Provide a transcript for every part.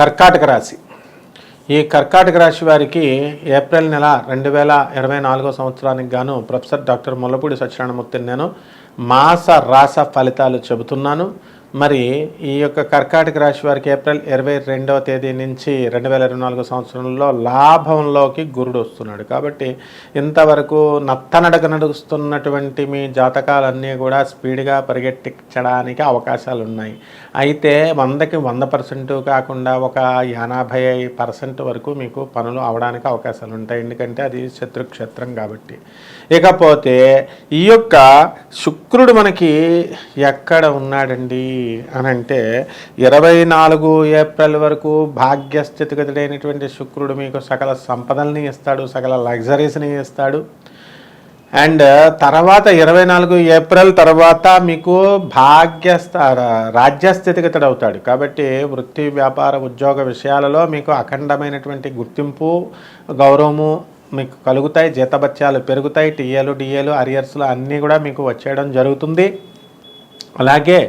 కర్కాటక రాశి. ఈ కర్కాటక రాశి వారికి ఏప్రిల్ నెల రెండు వేల ఇరవై నాలుగో సంవత్సరానికి గాను ప్రొఫెసర్ డాక్టర్ ముల్లపూడి సత్యనారాయణమూర్తిని నేను మాస రాస ఫలితాలు చెబుతున్నాను. మరి ఈ యొక్క కర్కాటక రాశి వారికి ఏప్రిల్ ఇరవై రెండవ తేదీ నుంచి రెండు వేల ఇరవై నాలుగు సంవత్సరంలో లాభంలోకి గురుడు వస్తున్నాడు. కాబట్టి ఇంతవరకు నత్తనడక నడుస్తున్నటువంటి మీ జాతకాలన్నీ కూడా స్పీడ్గా పరిగెట్టించడానికి అవకాశాలు ఉన్నాయి అయితే వందకి వంద పర్సెంట్ కాకుండా ఒక ఎనభై పర్సెంట్ వరకు మీకు పనులు అవడానికి అవకాశాలు ఉంటాయి. ఎందుకంటే అది శత్రుక్షేత్రం కాబట్టి. ఇకపోతే ఈ యొక్క శుక్రుడు మనకి ఎక్కడ ఉన్నాడండి? అని అంటే ఇరవై నాలుగు ఏప్రిల్ వరకు భాగ్యస్థితిగతుడైనటువంటి శుక్రుడు మీకు సకల సంపదల్ని ఇస్తాడు సకల లగ్జరీస్ని ఇస్తాడు. అండ్ తర్వాత ఇరవై నాలుగు ఏప్రిల్ తర్వాత మీకు భాగ్యస్థ రాజ్యస్థితిగతుడు అవుతాడు కాబట్టి వృత్తి వ్యాపార ఉద్యోగ విషయాలలో మీకు అఖండమైనటువంటి గుర్తింపు గౌరవము మీకు కలుగుతాయి జీతభత్యాలు పెరుగుతాయి టీఏలు డిఏలు అరియర్స్లు అన్నీ కూడా మీకు వచ్చేయడం జరుగుతుంది. అలాగే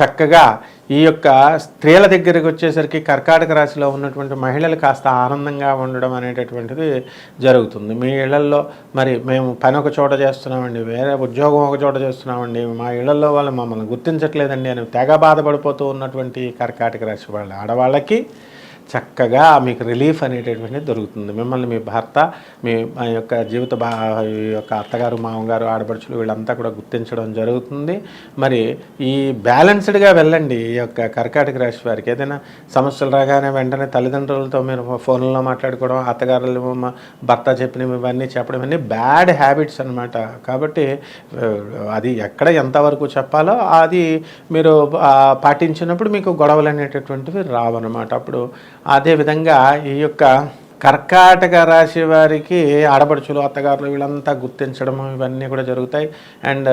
చక్కగా ఈ యొక్క స్త్రీల దగ్గరికి వచ్చేసరికి కర్కాటక రాశిలో ఉన్నటువంటి మహిళలు కాస్త ఆనందంగా ఉండడం అనేటటువంటిది జరుగుతుంది. మీ ఇళ్ళల్లో మరి మేము పని ఒక చోట చేస్తున్నామండి వేరే ఉద్యోగం ఒక చోట చేస్తున్నామండి మా ఇళ్ళలో వాళ్ళు మమ్మల్ని గుర్తించట్లేదండి అని తెగ బాధపడిపోతూ ఉన్నటువంటి కర్కాటక రాశి వాళ్ళ ఆడవాళ్ళకి చక్కగా మీకు రిలీఫ్ అనేటటువంటిది దొరుకుతుంది. మిమ్మల్ని మీ భర్త మీ యొక్క జీవిత బా ఈ యొక్క అత్తగారు మామగారు ఆడపడుచులు వీళ్ళంతా కూడా గుర్తించడం జరుగుతుంది. మరి ఈ బ్యాలెన్స్డ్గా వెళ్ళండి ఈ యొక్క కర్కాటక రాశి వారికి. ఏదైనా సమస్యలు రాగానే వెంటనే తల్లిదండ్రులతో మీరు ఫోన్లో మాట్లాడుకోవడం అత్తగారులు మా భర్త చెప్పినవి ఇవన్నీ చెప్పడం అన్నీ బ్యాడ్ హ్యాబిట్స్ అనమాట కాబట్టి అది ఎక్కడ ఎంతవరకు చెప్పాలో అది మీరు పాటించినప్పుడు మీకు గొడవలు అనేటటువంటివి రావన్నమాట. అప్పుడు అదేవిధంగా ఈ యొక్క కర్కాటక రాశి వారికి ఆడపడుచులు అత్తగారులు వీళ్ళంతా గుర్తించడం ఇవన్నీ కూడా జరుగుతాయి. అండ్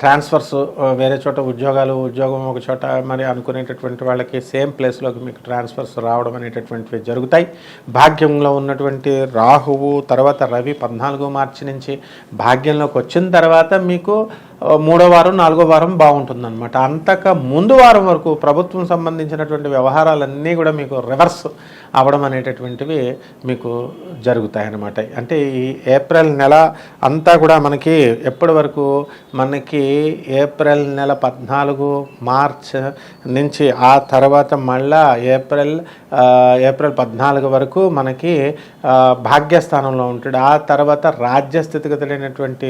ట్రాన్స్ఫర్స్ వేరే చోట ఉద్యోగాలు ఉద్యోగం ఒక చోట మరి అనుకునేటటువంటి వాళ్ళకి సేమ్ ప్లేస్లోకి మీకు ట్రాన్స్ఫర్స్ రావడం అనేటటువంటివి జరుగుతాయి. భాగ్యంలో ఉన్నటువంటి రాహువు తర్వాత రవి పద్నాలుగో మార్చి నుంచి భాగ్యంలోకి వచ్చిన తర్వాత మీకు మూడో వారం నాలుగో వారం బాగుంటుందన్నమాట. అంతక ముందు వారం వరకు ప్రభుత్వం సంబంధించినటువంటి వ్యవహారాలన్నీ కూడా మీకు రివర్స్ అవ్వడం అనేటటువంటివి మీకు జరుగుతాయి అన్నమాట అంటే ఈ ఏప్రిల్ నెల అంతా కూడా మనకి ఎప్పటి వరకు మనకి ఏప్రిల్ నెల పద్నాలుగు మార్చ్ నుంచి ఆ తర్వాత మళ్ళా ఏప్రిల్ ఏప్రిల్ పద్నాలుగు వరకు మనకి భాగ్యస్థానంలో ఉంటాడు. ఆ తర్వాత రాజ్య స్థితిగతులైనటువంటి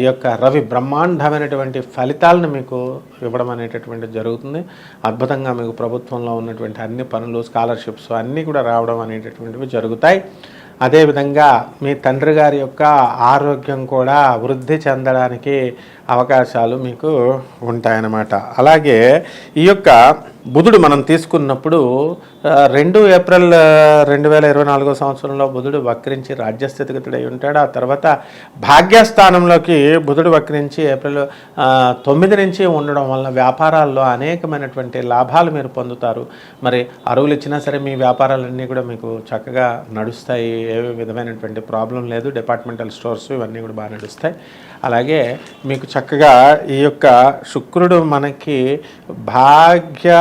ఈ యొక్క రవి బ్రహ్మాండమైనటువంటి ఫలితాలను మీకు ఇవ్వడం అనేటటువంటి జరుగుతుంది. అద్భుతంగా మీకు ప్రభుత్వంలో ఉన్నటువంటి అన్ని పనులు స్కాలర్షిప్స్ అన్నీ కూడా రావడం అనేటటువంటివి జరుగుతాయి. అదేవిధంగా మీ తండ్రి గారి యొక్క ఆరోగ్యం కూడా వృద్ధి చెందడానికి అవకాశాలు మీకు ఉంటాయన్నమాట. అలాగే ఈ యొక్క బుధుడు మనం తీసుకున్నప్పుడు రెండు ఏప్రిల్ రెండు వేల ఇరవై నాలుగో సంవత్సరంలో బుధుడు వక్రించి రాజ్యస్థితిగతుడై ఉంటాడు. ఆ తర్వాత భాగ్యస్థానంలోకి బుధుడు వక్రించి ఏప్రిల్ తొమ్మిది నుంచి ఉండడం వలన వ్యాపారాల్లో అనేకమైనటువంటి లాభాలు మీరు పొందుతారు. మరి అరువులు ఇచ్చినా సరే మీ వ్యాపారాలన్నీ కూడా మీకు చక్కగా నడుస్తాయి. ఏ విధమైనటువంటి ప్రాబ్లం లేదు. డిపార్ట్మెంటల్ స్టోర్స్ ఇవన్నీ కూడా బాగా నడుస్తాయి. అలాగే మీకు చక్కగా ఈ యొక్క శుక్రుడు మనకి భాగ్య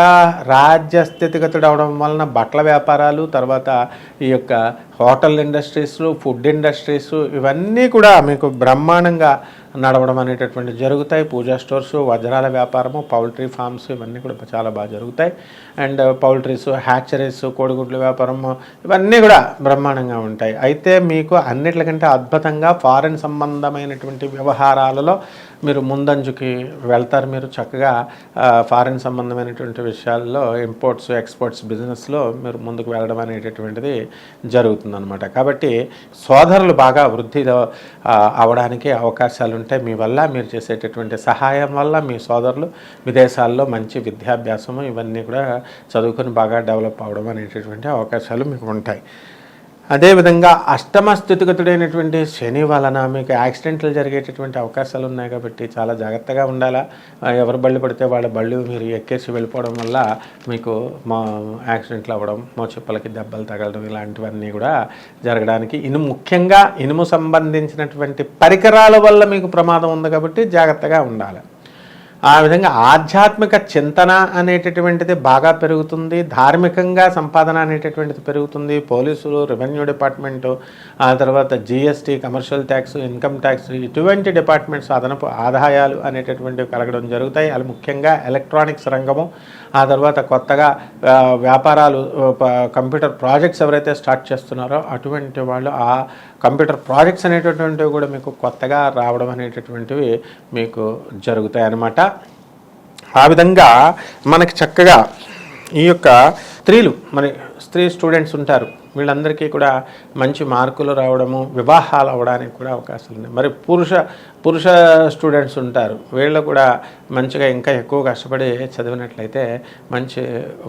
రాజ్య స్థితిగతుడు అవడం వలన బట్టల వ్యాపారాలు తర్వాత ఈ యొక్క హోటల్ ఇండస్ట్రీస్ ఫుడ్ ఇండస్ట్రీస్ ఇవన్నీ కూడా మీకు బ్రహ్మాండంగా నడవడం అనేటటువంటి జరుగుతాయి. పూజా స్టోర్స్ వజ్రాల వ్యాపారము పౌల్ట్రీ ఫార్మ్స్ ఇవన్నీ కూడా చాలా బాగా జరుగుతాయి. అండ్ పౌల్ట్రీస్ హ్యాచరీస్ కోడిగుడ్ల వ్యాపారము ఇవన్నీ కూడా బ్రహ్మాండంగా ఉంటాయి. అయితే మీకు అన్నిటికంటే అద్భుతంగా ఫారెన్ సంబంధమైనటువంటి వ్యవహారాలలో మీరు ముందంజుకి వెళ్తారు. మీరు చక్కగా ఫారిన్ సంబంధమైనటువంటి విషయాల్లో ఇంపోర్ట్స్ ఎక్స్పోర్ట్స్ బిజినెస్లో మీరు ముందుకు వెళ్ళడం అనేటటువంటిది జరుగుతుందన్నమాట. కాబట్టి సోదరులు బాగా వృద్ధిలో అవడానికి అవకాశాలు ఉంటాయి మీ వల్ల మీరు చేసేటటువంటి సహాయం వల్ల మీ సోదరులు విదేశాల్లో మంచి విద్యాభ్యాసము ఇవన్నీ కూడా చదువుకొని బాగా డెవలప్ అవడం అనేటటువంటి అవకాశాలు మీకు ఉంటాయి. అదేవిధంగా అష్టమ స్థితిగతుడైనటువంటి శని వలన మీకు యాక్సిడెంట్లు జరిగేటటువంటి అవకాశాలు ఉన్నాయి కాబట్టి చాలా జాగ్రత్తగా ఉండాలా. ఎవరు బళ్ళు పడితే వాళ్ళ బళ్ళు మీరు ఎక్కేసి వెళ్ళిపోవడం వల్ల మీకు మా యాక్సిడెంట్లు అవ్వడం మోచెప్పలకి దెబ్బలు తగలడం ఇలాంటివన్నీ కూడా జరగడానికి. ఇనుము ముఖ్యంగా ఇనుము సంబంధించినటువంటి పరికరాల వల్ల మీకు ప్రమాదం ఉంది కాబట్టి జాగ్రత్తగా ఉండాలి. ఆ విధంగా ఆధ్యాత్మిక చింతన అనేటటువంటిది బాగా పెరుగుతుంది ధార్మికంగా సంపాదన అనేటటువంటిది పెరుగుతుంది. పోలీసులు రెవెన్యూ డిపార్ట్మెంటు ఆ తర్వాత GST commercial tax income tax ఇటువంటి డిపార్ట్మెంట్స్ అదనపు ఆదాయాలు అనేటటువంటివి కలగడం జరుగుతాయి. అది ముఖ్యంగా ఎలక్ట్రానిక్స్ రంగము ఆ తర్వాత కొత్తగా వ్యాపారాలు కంప్యూటర్ ప్రాజెక్ట్స్ ఎవరైతే స్టార్ట్ చేస్తున్నారో అటువంటి వాళ్ళు ఆ కంప్యూటర్ ప్రాజెక్ట్స్ అనేటటువంటివి కూడా మీకు కొత్తగా రావడం అనేటటువంటివి మీకు జరుగుతాయి అన్నమాట ఆ విధంగా మనకి చక్కగా ఈ యొక్క స్త్రీలు మరి స్త్రీ స్టూడెంట్స్ ఉంటారు. వీళ్ళందరికీ కూడా మంచి మార్కులు రావడము వివాహాలు అవ్వడానికి కూడా అవకాశాలు ఉన్నాయి. మరి పురుష పురుష స్టూడెంట్స్ ఉంటారు. వీళ్ళు కూడా మంచిగా ఇంకా ఎక్కువ కష్టపడి చదివినట్లయితే మంచి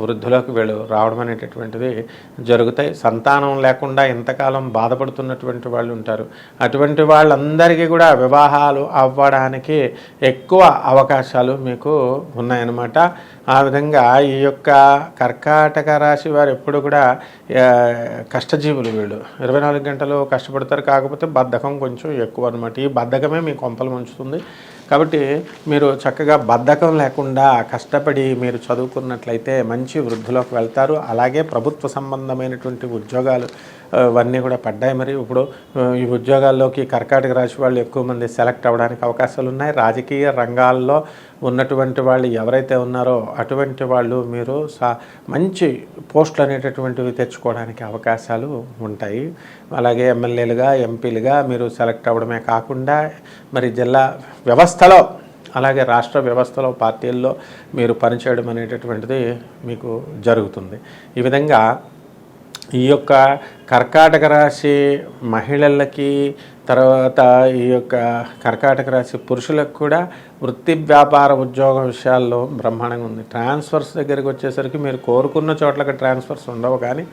వృద్ధిలోకి వీళ్ళు రావడం అనేటటువంటిది జరుగుతాయి. సంతానం లేకుండా ఇంతకాలం బాధపడుతున్నటువంటి వాళ్ళు ఉంటారు. అటువంటి వాళ్ళందరికీ కూడా వివాహాలు అవ్వడానికి ఎక్కువ అవకాశాలు మీకు ఉన్నాయన్నమాట. ఆ విధంగా ఈ యొక్క కర్కాటక రాశి వారు ఎప్పుడు కూడా కష్టజీవులు వీళ్ళు. ఇరవై నాలుగు గంటలు కష్టపడతారు. కాకపోతే బద్ధకం కొంచెం ఎక్కువ అనమాట ఈ బద్ధకమే మీకు పంపలు ముంచుతుంది. కాబట్టి మీరు చక్కగా బద్ధకం లేకుండా కష్టపడి మీరు చదువుకున్నట్లయితే మంచి వృద్ధిలోకి వెళ్తారు. అలాగే ప్రభుత్వ సంబంధమైనటువంటి ఉద్యోగాలు అవన్నీ కూడా పడ్డాయి. మరి ఇప్పుడు ఈ ఉద్యోగాల్లోకి కర్కాటక రాశి వాళ్ళు ఎక్కువ మంది సెలెక్ట్ అవ్వడానికి అవకాశాలు ఉన్నాయి. రాజకీయ రంగాల్లో ఉన్నటువంటి వాళ్ళు ఎవరైతే ఉన్నారో అటువంటి వాళ్ళు మీరు సా మంచి పోస్టులు అనేటటువంటివి తెచ్చుకోవడానికి అవకాశాలు ఉంటాయి. అలాగే ఎమ్మెల్యేలుగా ఎంపీలుగా మీరు సెలెక్ట్ అవ్వడమే కాకుండా మరి జిల్లా వ్యవస్థలో అలాగే రాష్ట్ర వ్యవస్థలో పార్టీల్లో మీరు పనిచేయడం అనేటటువంటిది మీకు జరుగుతుంది. ఈ విధంగా ఈ యొక్క కర్కాటక రాశి మహిళలకి తర్వాత ఈ యొక్క కర్కాటక రాశి పురుషులకు కూడా వృత్తి వ్యాపార ఉద్యోగ విషయాల్లో బ్రహ్మాండంగా ఉంది. ట్రాన్స్ఫర్స్ దగ్గరికి వచ్చేసరికి మీరు కోరుకున్న చోట్లకి ట్రాన్స్ఫర్స్ ఉండవు కానీ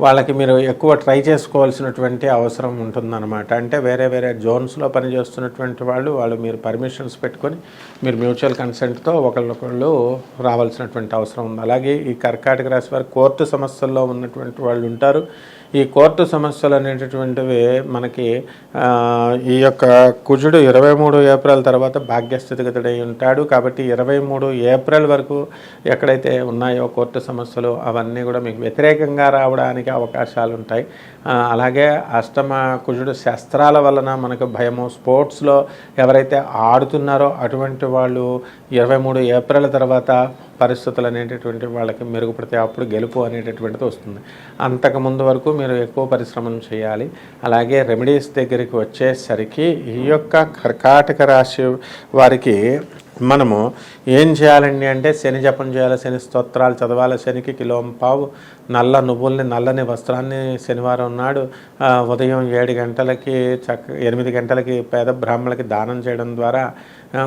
వాళ్ళకి మీరు ఎక్కువ ట్రై చేసుకోవాల్సినటువంటి అవసరం ఉంటుందన్నమాట. అంటే వేరే వేరే జోన్స్లో పనిచేస్తున్నటువంటి వాళ్ళు వాళ్ళు మీరు పర్మిషన్స్ పెట్టుకొని మీరు మ్యూచువల్ కన్సెంట్తో ఒకళ్ళొకళ్ళు రావాల్సినటువంటి అవసరం ఉంది. అలాగే ఈ కర్కాటక రాశి వారి కోర్టు సమస్యల్లో ఉన్నటువంటి వాళ్ళు ఉంటారు. ఈ కోర్టు సమస్యలు అనేటటువంటివి మనకి ఈ యొక్క కుజుడు ఇరవై మూడు ఏప్రిల్ తర్వాత భాగ్యస్థితిగతుడై ఉంటాడు. కాబట్టి ఇరవై మూడు ఏప్రిల్ వరకు ఎక్కడైతే ఉన్నాయో కోర్టు సమస్యలు అవన్నీ కూడా మీకు వ్యతిరేకంగా రావడానికి అవకాశాలు ఉంటాయి అలాగే అష్టమ కుజుడు శస్త్రాల వలన మనకు భయము. స్పోర్ట్స్లో ఎవరైతే ఆడుతున్నారో అటువంటి వాళ్ళు ఇరవై మూడు ఏప్రిల్ తర్వాత పరిస్థితులు అనేటటువంటి వాళ్ళకి మెరుగుపడితే అప్పుడు గెలుపు అనేటటువంటిది వస్తుంది. అంతకు ముందు వరకు మీరు ఎక్కువ పరిశ్రమను చేయాలి. అలాగే రెమెడీస్ దగ్గరికి వచ్చేసరికి ఈ యొక్క కర్కాటక రాశి వారికి మనము ఏం చేయాలండి అంటే శని జపం చేయాలి శని స్తోత్రాలు చదవాలి శనికి కిలోం పావు నల్ల నువ్వుల్ని నల్లని వస్త్రాన్ని శనివారం నాడు ఉదయం ఏడు గంటలకి చక్క ఎనిమిది గంటలకి పేద బ్రాహ్మణులకి దానం చేయడం ద్వారా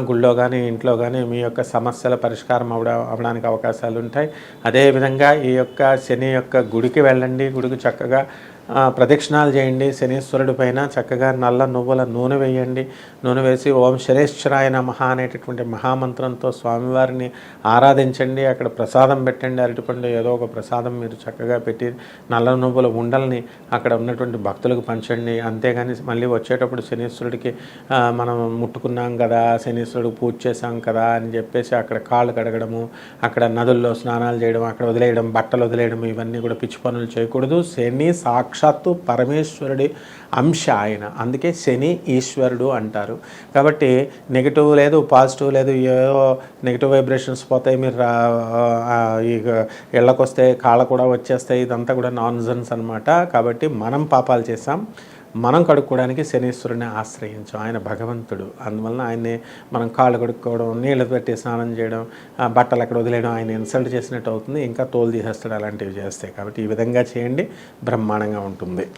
గుళ్ళో కానీ ఇంట్లో కానీ మీ యొక్క సమస్యల పరిష్కారం అవడ అవడానికి అవకాశాలు ఉంటాయి అదేవిధంగా ఈ యొక్క శని యొక్క గుడికి వెళ్ళండి. గుడికి చక్కగా ప్రదక్షిణాలు చేయండి. శనీశ్వరుడి పైన చక్కగా నల్ల నువ్వుల నూనె వేయండి. నూనె వేసి ఓం శనేశ్వరాయ నమః అనేటటువంటి మహామంత్రంతో స్వామివారిని ఆరాధించండి. అక్కడ ప్రసాదం పెట్టండి. అరటిపండు ఏదో ఒక ప్రసాదం మీరు చక్కగా పెట్టి నల్ల నువ్వుల ఉండల్ని అక్కడ ఉన్నటువంటి భక్తులకు పంచండి. అంతేగాని మళ్ళీ వచ్చేటప్పుడు శనీశ్వరుడికి మనం ముట్టుకున్నాం కదా శనీశ్వరుడికి పూజ చేశాం కదా అని చెప్పేసి అక్కడ కాళ్ళు కడగడము అక్కడ నదుల్లో స్నానాలు చేయడం అక్కడ వదిలేయడం బట్టలు వదిలేయడం ఇవన్నీ కూడా పిచ్చి పనులు చేయకూడదు. శని సాక్షాత్తు పరమేశ్వరుడి అంశ ఆయన. అందుకే శని ఈశ్వరుడు అంటారు. కాబట్టి నెగిటివ్ లేదు పాజిటివ్ లేదు ఏదో నెగిటివ్ వైబ్రేషన్స్ పోతాయి మీరు రా- ఇళ్ళకొస్తే కాళ్ళ కూడా వచ్చేస్తాయి ఇదంతా కూడా నాన్ జన్స్ అనమాట కాబట్టి మనం పాపాలు చేసాం మనం కడుక్కోవడానికి శనీశ్వరుని ఆశ్రయించాం ఆయన భగవంతుడు. అందువలన ఆయన్ని మనం కాళ్ళు కడుక్కోవడం నీళ్ళు పెట్టి స్నానం చేయడం బట్టలు అక్కడ వదిలేయడం ఆయన ఇన్సల్ట్ చేసినట్టు అవుతుంది. ఇంకా తోలు తీసేస్తాడు అలాంటివి చేస్తే కాబట్టి ఈ విధంగా చేయండి బ్రహ్మాండంగా ఉంటుంది.